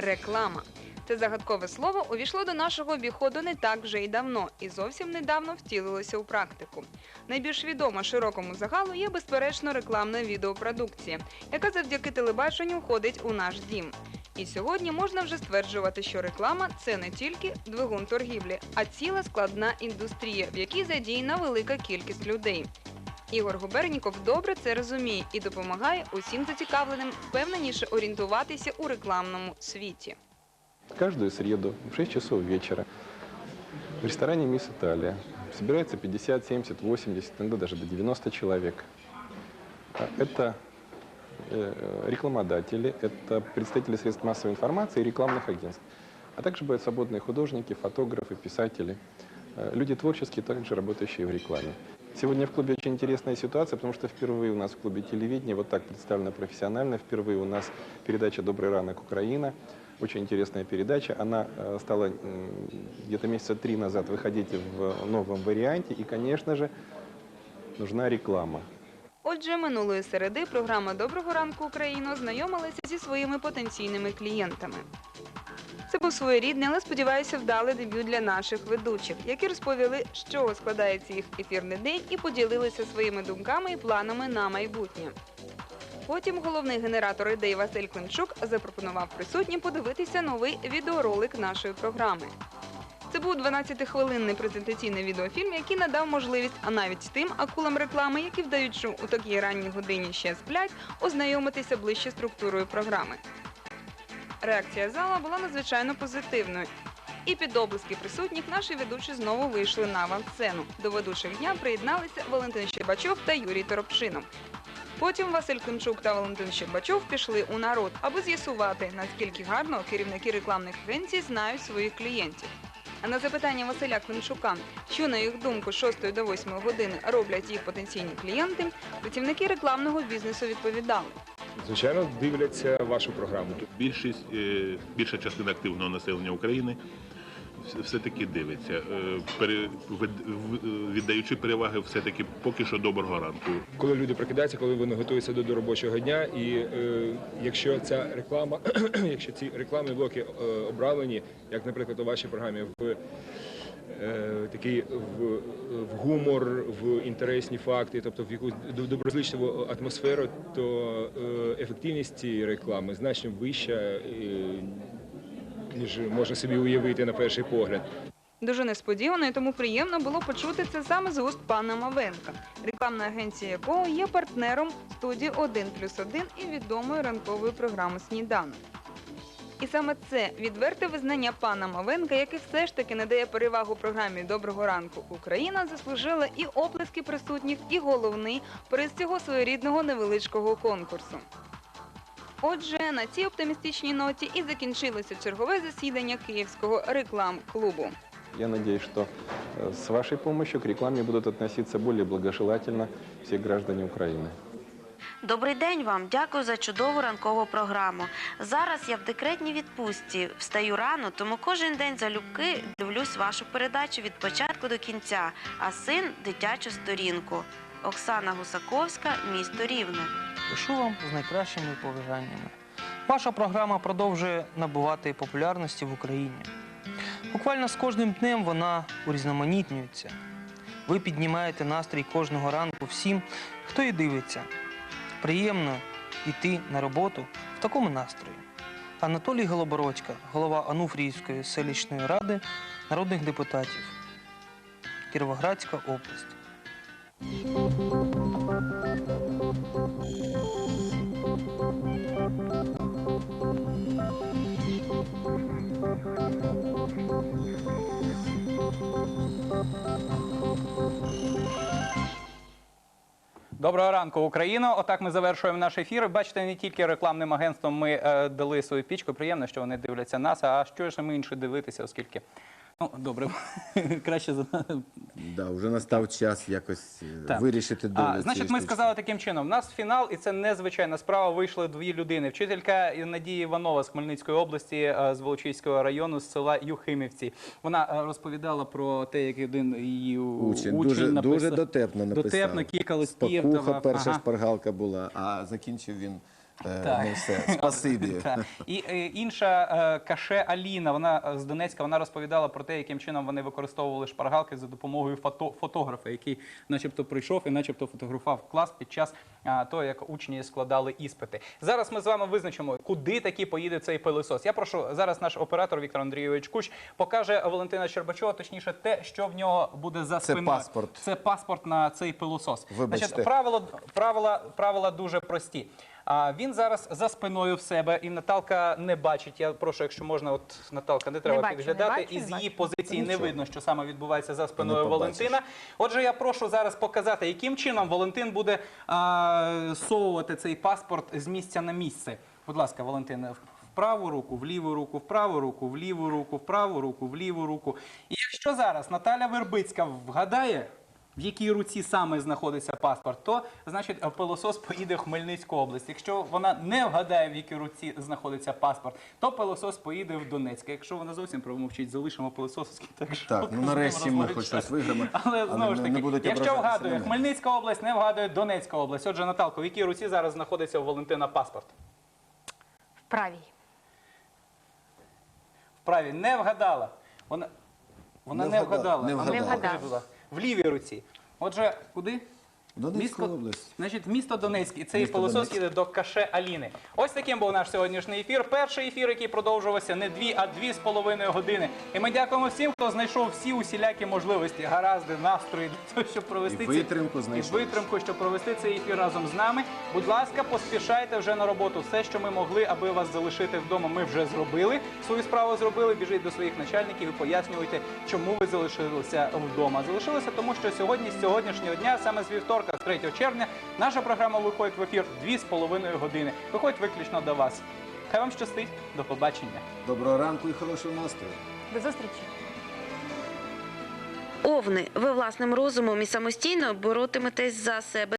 реклама. Це загадкове слово увійшло до нашого обіходу не так вже й давно, і зовсім недавно втілилося у практику. Найбільш відома широкому загалу є безперечно рекламна відеопродукція, яка завдяки телебаченню входить у наш дім. І сьогодні можна вже стверджувати, що реклама це не тільки двигун торгівлі, а ціла складна індустрія, в якій задіяна велика кількість людей. Ігор Губерніков добре це розуміє і допомагає усім зацікавленим впевненіше орієнтуватися у рекламному світі. Каждую среду в 6 часов вечера в ресторане «Мисс Италия» собирается 50, 70, 80, иногда даже до 90 человек. А Это э, рекламодатели, это представители средств массовой информации и рекламных агентств. А также бывают свободные художники, фотографы, писатели, э, люди творческие, также работающие в рекламе. Сегодня в клубе очень интересная ситуация, потому что впервые у нас в клубе телевидения вот так представлено профессионально. Впервые у нас передача «Добрый ранок Украина». Очень интересная передача. Она э, стала м, где-то месяца три назад выходить в новом варианте. И, конечно же, нужна реклама. Отже, минулої середи програма Доброго ранку Україно знайомилася зі своїми потенційними клієнтами. Це був своєрідний, але сподіваюся, вдалий дебют для наших ведучих, які розповіли, чого складається їх ефірний день, і поділилися своїми думками і планами на майбутнє. Потім головний генератор ідей Василь Климчук запропонував присутнім подивитися новий відеоролик нашої програми. Це був 12-хвилинний презентаційний відеофільм, який надав можливість, а навіть тим акулам реклами, які вдають, що у такій ранній годині ще сплять, ознайомитися ближче структурою програми. Реакція зала була надзвичайно позитивною. І під облиски присутніх наші ведучі знову вийшли на авансцену. До ведучих дня приєдналися Валентин Щербачов та Юрій Торопчинов. Потім Василь Климчук та Валентин Щербачов пішли у народ, аби з'ясувати, наскільки гарно керівники рекламних агенцій знають своїх клієнтів. А на запитання Василя Климчука, що на їх думку з 6 до 8 години роблять їх потенційні клієнти, працівники рекламного бізнесу відповідали. Звичайно, дивляться вашу програму. Більшість, е, більша частина активного населення України все-таки дивиться, е, віддаючи переваги все-таки поки що доброго ранку. Коли люди прокидаються, коли вони готуються до, робочого дня, і е, якщо ця реклама, якщо ці рекламні блоки обравлені, як, наприклад, у вашій програмі, в такий в, в гумор, в інтересні факти, тобто в якусь доб- доброзичливу атмосферу, то е, ефективність цієї реклами значно вища, е, ніж можна собі уявити на перший погляд. Дуже несподівано і тому приємно було почути це саме з уст пана Мавенка, рекламна агенція якого є партнером студії 1 плюс 1 і відомої ранкової програми Сніданок. І саме це відверте визнання пана Мавенка, який все ж таки надає перевагу програмі Доброго ранку Україна, заслужила і оплески присутніх, і головний приз цього своєрідного невеличкого конкурсу. Отже, на цій оптимістичній ноті і закінчилося чергове засідання Київського реклам-клубу. Я надеюсь, что с вашей помощью к рекламе будут относиться более благожелательно все граждане Украины. Добрий день вам. Дякую за чудову ранкову програму. Зараз я в декретній відпустці. Встаю рано, тому кожен день залюбки дивлюсь вашу передачу від початку до кінця, а син дитячу сторінку. Оксана Гусаковська, місто Рівне. Пишу вам з найкращими побажаннями. Ваша програма продовжує набувати популярності в Україні. Буквально з кожним днем вона урізноманітнюється. Ви піднімаєте настрій кожного ранку всім, хто її дивиться. Приємно йти на роботу в такому настрої. Анатолій Голобородько, голова Ануфріївської селищної ради народних депутатів. Кіровоградська область. Доброго ранку, Україно. Отак ми завершуємо наш ефір. Бачите, не тільки рекламним агентством ми е, дали свою пічку. Приємно, що вони дивляться нас. А що ж ми інше дивитися, оскільки добре, краще за Да, вже настав час якось е, Так. вирішити долю. А, значить, ми штучки. сказали таким чином: у нас фінал, і це незвичайна справа. Вийшли дві людини. Вчителька Надія Іванова з Хмельницької області, е, з Волочиського району, з села Юхимівці. Вона е, розповідала про те, як один її Учень, учень дуже, написав. дуже дотепно написав. Дотепно, кілька листів Спокуха перша Ага. шпаргалка була, а закінчив він Так. Ну все, спасибі. Так. І е, інша е, каше Аліна, вона е, з Донецька, вона розповідала про те, яким чином вони використовували шпаргалки за допомогою фото, фотографа, який, начебто, прийшов і начебто фотографував клас під час того, як учні складали іспити. Зараз ми з вами визначимо, куди таки поїде цей пилосос. Я прошу зараз наш оператор Віктор Андрійович Куч покаже Валентина Щербачова, точніше, те, що в нього буде за Це паспорт. Це паспорт на цей пилосос. Вибачте. Значить, правила, правила, правила дуже прості. А він зараз за спиною в себе, і Наталка не бачить. Я прошу, якщо можна, от Наталка, не треба бачу, підглядати. не бачу, і з не її бачу. позиції не Нічого. видно, що саме відбувається за спиною побачиш. Валентина. Отже, я прошу зараз показати, яким чином Валентин буде а, совувати цей паспорт з місця на місце. Будь ласка, Валентин, в праву руку, в ліву руку, в праву руку, в ліву руку, в праву руку, в ліву руку. І якщо зараз Наталя Вербицька вгадає, в якій руці саме знаходиться паспорт, то значить пилосос поїде в Хмельницьку область. Якщо вона не вгадає, в якій руці знаходиться паспорт, то пилосос поїде в Донецьк. Якщо вона зовсім промовчить, залишимо пилосос, так Так, ну нарешті ми хоч щось виграємо. Але знову ж не таки, якщо вгадує на. Хмельницька область, не вгадує Донецька область. Отже, Наталко, в якій руці зараз знаходиться у Валентина паспорт? В правій. Вправі не вгадала. Вона, вона Не не, вгадала, не ну, вгадала. Не вгадала. В лівій руці. Отже, куди? Донецька Місто- область. Значить, місто Донецьк, і цей Місто пилосос Донецьк. їде до Каше Аліни. Ось таким був наш сьогоднішній ефір. Перший ефір, який продовжувався не дві, а дві з половиною години. І ми дякуємо всім, хто знайшов всі усілякі можливості, гаразди, настрої для того, щоб провести І ці- витримку і витримку, щоб провести цей ефір разом з нами. Будь ласка, поспішайте вже на роботу. Все, що ми могли, аби вас залишити вдома, ми вже зробили. Свою справу зробили. Біжіть до своїх начальників і пояснюйте, чому ви залишилися вдома. Залишилися тому, що сьогодні, з сьогоднішнього дня, саме з вівторка, з 3 червня, наша програма виходить в ефір 2,5 години. Виходить виключно до вас. Хай вам щастить. До побачення. Доброго ранку і хорошого настрою. До зустрічі. Овни, ви власним розумом і самостійно боротиметесь за себе